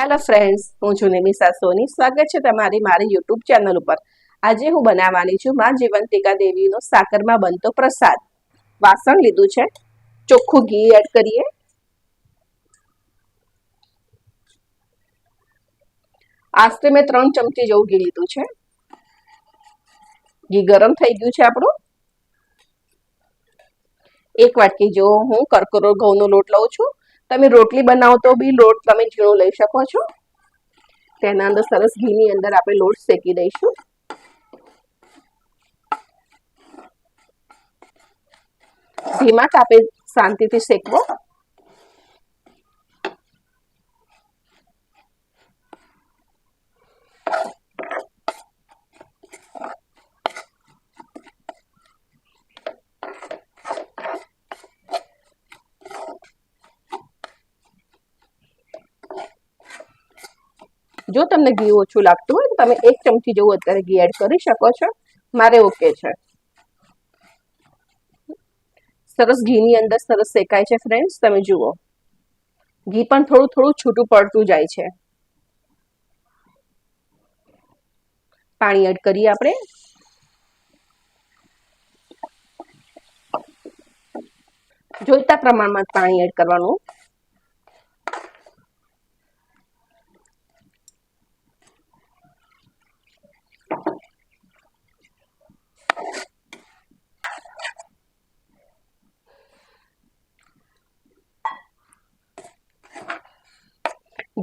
Hello friends, હું છું નિમિષા સોની. સ્વાગત છે તમારી મારી યુટ્યુબ ચેનલ ઉપર. આજે હું બનાવવાની છું માં જીવંતિકા દેવીનો સાકરમાં બનતો પ્રસાદ. વાસણ લીધું છે. ચોખ્ખું ઘી એડ કરીએ. આશરે મેં ત્રણ ચમચી જેવું ઘી લીધું છે. ઘી ગરમ થઈ ગયું છે આપણું. એક વાટકી જેવો હું કરકરો ઘઉંનો લોટ લઉં છું. તમે રોટલી બનાવો તો બી લોટ તમે ઝીણો લઈ શકો છો. તેના અંદર સરસ ઘીની અંદર આપણે લોટ શેકી દઈશું. ધીમા તાપે શાંતિથી શેકવો. જો તમને ઘી ઓછું લાગતું હોય તો તમે એક ચમચી જેવું અત્યારે ઘી એડ કરી શકો છો. મારે ઓકે છે. સરસ ઘીની અંદર સરસ શેકાય છે ફ્રેન્ડ્સ તમે જુઓ. ઘી પણ થોડું થોડું છૂટું પડતું જાય છે. પાણી એડ કરીએ આપણે. જોઈતા પ્રમાણમાં પાણી એડ કરવાનું.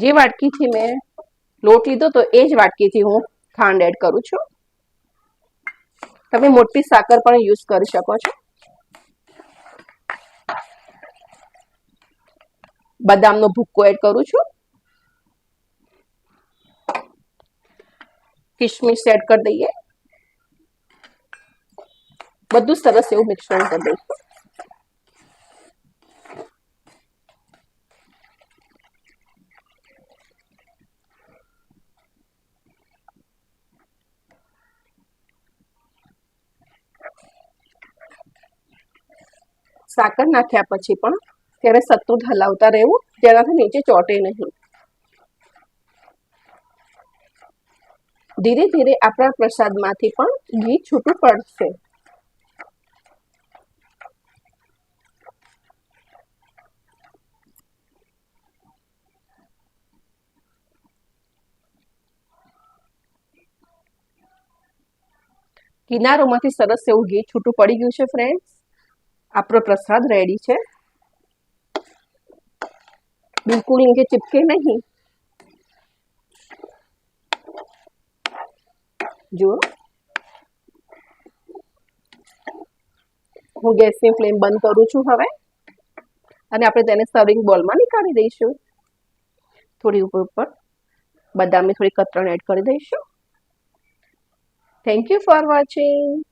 જે વાટકીથી મેં લોટ લીધો તો એ જ વાટકીથી હું ખાંડ એડ કરું છું. તમે મોટી સાકર પણ યુઝ કરી શકો છો. બદામનો ભૂક્કો એડ કરું છું. કિશમિશ એડ કરી દઈએ. બધું સરસ એવું મિશ્રણ કરી દઈશું. સાકર નાખ્યા પછી પણ ત્યારે સતત હલાવતા રહેવું, જેનાથી નીચે ચોટે નહીં. ધીરે ધીરે આપણા પ્રસાદમાંથી પણ ઘી છૂટું પડશે. કિનારોમાંથી સરસ એવું ઘી છૂટું પડી ગયું છે ફ્રેન્ડ્સ આપણો પ્રસાદ રેડી છે. બિલકુલ નીચે ચીપકે નહીં. જુઓ. હું ગેસની ફ્લેમ બંધ કરું છું હવે. અને આપણે તેને સર્વિંગ બોલમાં નીકાળી દઈશું. થોડી ઉપર ઉપર. બદામની થોડી કતરણ એડ કરી દઈશું. Thank you for watching